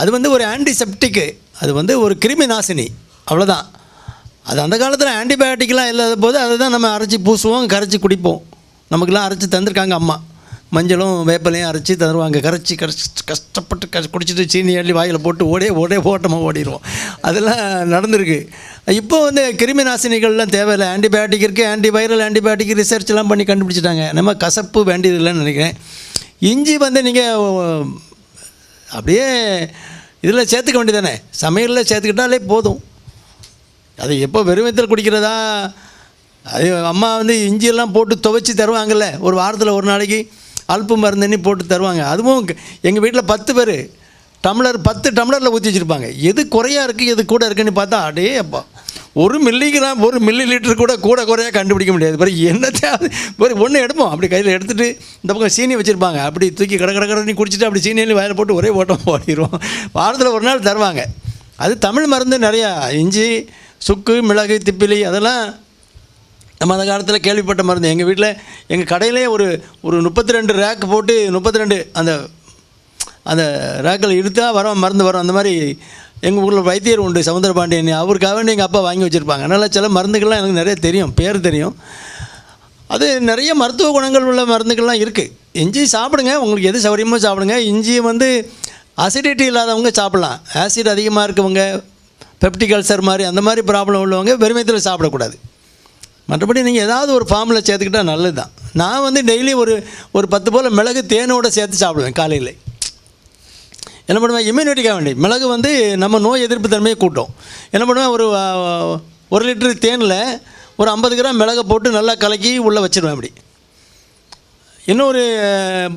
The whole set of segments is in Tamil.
அது வந்து ஒரு ஆன்டிசெப்டிக்கு அது வந்து ஒரு கிருமி நாசினி அவ்வளோதான் அது அந்த காலத்தில் ஆன்டிபயோட்டிக்லாம் இல்லாத போது அதை தான் நம்ம அரைச்சி பூசுவோம் கரைச்சி குடிப்போம். நமக்குலாம் அரைச்சி தந்திருக்காங்க அம்மா. மஞ்சளும் வேப்பலையும் அரைச்சி தருவாங்க. கரைச்சி கரைச்சி கஷ்டப்பட்டு க குடிச்சிட்டு சீனி அள்ளி வாயில் போட்டு ஓடே ஓடே ஓட்டமாக ஓடிடுவோம். அதெல்லாம் நடந்திருக்கு. இப்போ வந்து கிருமி நாசினிகள்லாம் தேவையில்லை ஆன்டிபயோட்டிக் இருக்குது ஆன்டிவைரல் ஆன்டிபயோட்டிக் ரிசர்ச்லாம் பண்ணி கண்டுபிடிச்சிட்டாங்க. நம்ம கசப்பு வேண்டியதில்லைன்னு நினைக்கிறேன். இஞ்சி வந்து நீங்கள் அப்படியே இதில் சேர்த்துக்க வேண்டியதானே சமையலில் சேர்த்துக்கிட்டாலே போதும். அது எப்போ வெறுமத்தில் குடிக்கிறதா? அது அம்மா வந்து இஞ்சியெல்லாம் போட்டு துவைச்சி தருவாங்கல்ல ஒரு வாரத்தில் ஒரு நாளைக்கு அல்பு மருந்துன்னு போட்டு தருவாங்க. அதுவும் எங்கள் வீட்டில் பத்து பேர். டம்ளர் பத்து டம்ளரில் ஊற்றி வச்சுருப்பாங்க. எது குறையாக இருக்குது எது கூட இருக்குன்னு பார்த்தா அடே அப்பா ஒரு மில்லிகிராம் ஒரு மில்லி லிட்டர் கூட கூட குறையா கண்டுபிடிக்க முடியாது. பிறகு என்னத்தையாவது ஒரு ஒன்று எடுப்போம். அப்படி கையில் எடுத்துகிட்டு இந்த பக்கம் சீனி வச்சுருப்பாங்க. அப்படி தூக்கி கட கட கடனி குடிச்சிட்டு அப்படி சீனியில் வாயில் போட்டு ஒரே ஓட்டம் ஓடிடுவோம். வாரத்தில் ஒரு நாள் தருவாங்க. அது தமிழ் மருந்து நிறையா. இஞ்சி சுக்கு மிளகு திப்பிலி அதெல்லாம் நம்ம அந்த காலத்தில் கேள்விப்பட்ட மருந்து. எங்கள் வீட்டில் எங்கள் கடையிலே ஒரு ஒரு முப்பத்தி ரெண்டு ரேக் போட்டு முப்பத்தி ரெண்டு அந்த அந்த ரேக்கில் இழுத்தா வரும் மருந்து வரும். அந்த மாதிரி எங்கள் ஊரில் வைத்தியர் உண்டு சவுந்தரபாண்டியன். அவருக்காக வேண்டி எங்கள் அப்பா வாங்கி வச்சுருப்பாங்க. அதனால் சில மருந்துகள்லாம் எனக்கு நிறைய தெரியும் பேர் தெரியும். அது நிறைய மருத்துவ குணங்கள் உள்ள மருந்துகள்லாம் இருக்குது இஞ்சி சாப்பிடுங்க உங்களுக்கு எது சௌகரியமோ சாப்பிடுங்க. இஞ்சி வந்து அசிடிட்டி இல்லாதவங்க சாப்பிட்லாம். ஆசிட் அதிகமாக இருக்கவங்க பெப்டிக் அல்சர் மாதிரி அந்த மாதிரி ப்ராப்ளம் உள்ளவங்க வெறுமயத்தில் சாப்பிடக்கூடாது. மற்றபடி நீங்கள் ஏதாவது ஒரு ஃபார்மில் சேர்த்துக்கிட்டால் நல்லது தான் நான் வந்து டெய்லி ஒரு ஒரு பத்து போல் மிளகு தேனோடு சேர்த்து சாப்பிடுவேன் காலையில். என்ன பண்ணுவேன்? இம்யூனிட்டிக்காக வேண்டி. மிளகு வந்து நம்ம நோய் எதிர்ப்பு தன்மையை கூட்டும். என்ன பண்ணுவேன்? ஒரு ஒரு லிட்டர் தேனில் ஒரு ஐம்பது கிராம் மிளகை போட்டு நல்லா கலக்கி உள்ளே வச்சிருவேன் அப்படி. இன்னொரு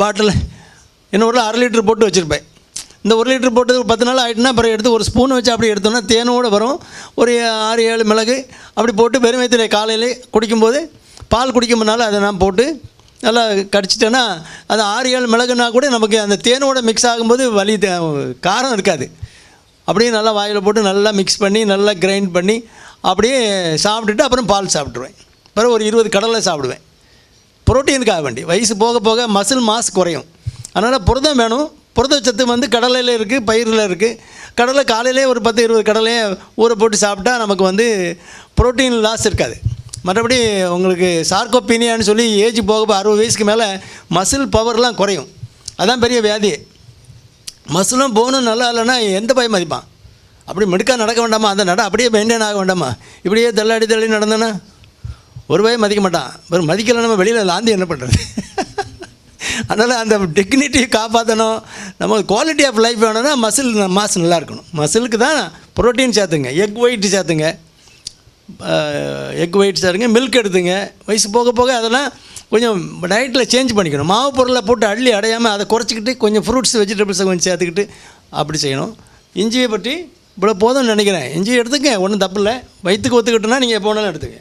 பாட்டில் இன்னொரு அரை லிட்டர் போட்டு வச்சுருப்பேன். இந்த ஒரு லிட்டர் போட்டு ஒரு பத்து நாள் ஆகிட்டுனா அப்புறம் எடுத்து ஒரு ஸ்பூன் வச்சு அப்படி எடுத்தோம்னா தேனோடு வரும். ஒரு ஆறு ஏழு மிளகு அப்படி போட்டு வெறும் வயிற்றுல காலையில் குடிக்கும்போது பால் குடிக்கும்போதுனால அதை நான் போட்டு நல்லா கடிச்சிட்டேன்னா அது ஆறு ஏழு மிளகுனா கூட நமக்கு அந்த தேனோட மிக்ஸ் ஆகும்போது வலி காரம் இருக்காது. அப்படியே நல்லா வாயில் போட்டு நல்லா மிக்ஸ் பண்ணி நல்லா கிரைண்ட் பண்ணி அப்படியே சாப்பிட்டுட்டு அப்புறம் பால் சாப்பிட்ருவேன் பிறகு ஒரு இருபது கடலை சாப்பிடுவேன். புரோட்டீனுக்காக வேண்டி. வயசு போக போக மசில் மாஸ் குறையும். அதனால் புரதம் வேணும். புரதச்சத்து வந்து கடலையில் இருக்குது பயிரில் இருக்குது கடலை காலையிலே ஒரு பத்து இருபது கடலையே ஊற போட்டு சாப்பிட்டா நமக்கு வந்து புரோட்டீன் லாஸ் இருக்காது. மற்றபடி உங்களுக்கு சார்கோபீனியான்னு சொல்லி ஏஜ் போக அறுபது வயசுக்கு மேலே மசில் பவர்லாம் குறையும். அதான் பெரிய வியாதி. மசிலும் போனும் நல்லா இல்லைன்னா எந்த பயம் மதிப்பான்? அப்படி மெடுக்காக நடக்க வேண்டாமா? அந்த நட அப்படியே மெயின்டைன் ஆக வேண்டாமா? இப்படியே தள்ளாடி தள்ளி நடந்தேன்னா ஒரு பயம் மதிக்க மாட்டான். வெறும் மதிக்கலை நம்ம வெளியில் லாந்தி என்ன பண்ணுறது அதனால் அந்த டெக்னிட்டியை காப்பாற்றணும் நம்ம குவாலிட்டி ஆஃப் லைஃப் வேணும்னா மசில் மாஸ் நல்லா இருக்கணும். மசிலுக்கு தான் ப்ரோட்டீன் சேர்த்துங்க. எக் ஒயிட் சேர்த்துங்க. எக் ஒயிட் இருங்க மில்க் எடுத்துங்க. வயசு போக போக அதெல்லாம் கொஞ்சம் டயட்டில் சேஞ்ச் பண்ணிக்கணும். மாவு பொருளை போட்டு அள்ளி அடையாமல் அதை குறைச்சிக்கிட்டு கொஞ்சம் ஃப்ரூட்ஸ் வெஜிடபிள்ஸை கொஞ்சம் சேர்த்துக்கிட்டு அப்படி செய்யணும். இஞ்சியை பற்றி இவ்வளோ போதும்னு நினைக்கிறேன். இஞ்சி எடுத்துக்க ஒன்றும் தப்பு இல்லை. வயிற்றுக்கு ஒத்துக்கிட்டோன்னா நீங்கள் எப்போ வேணாலும் எடுத்துங்க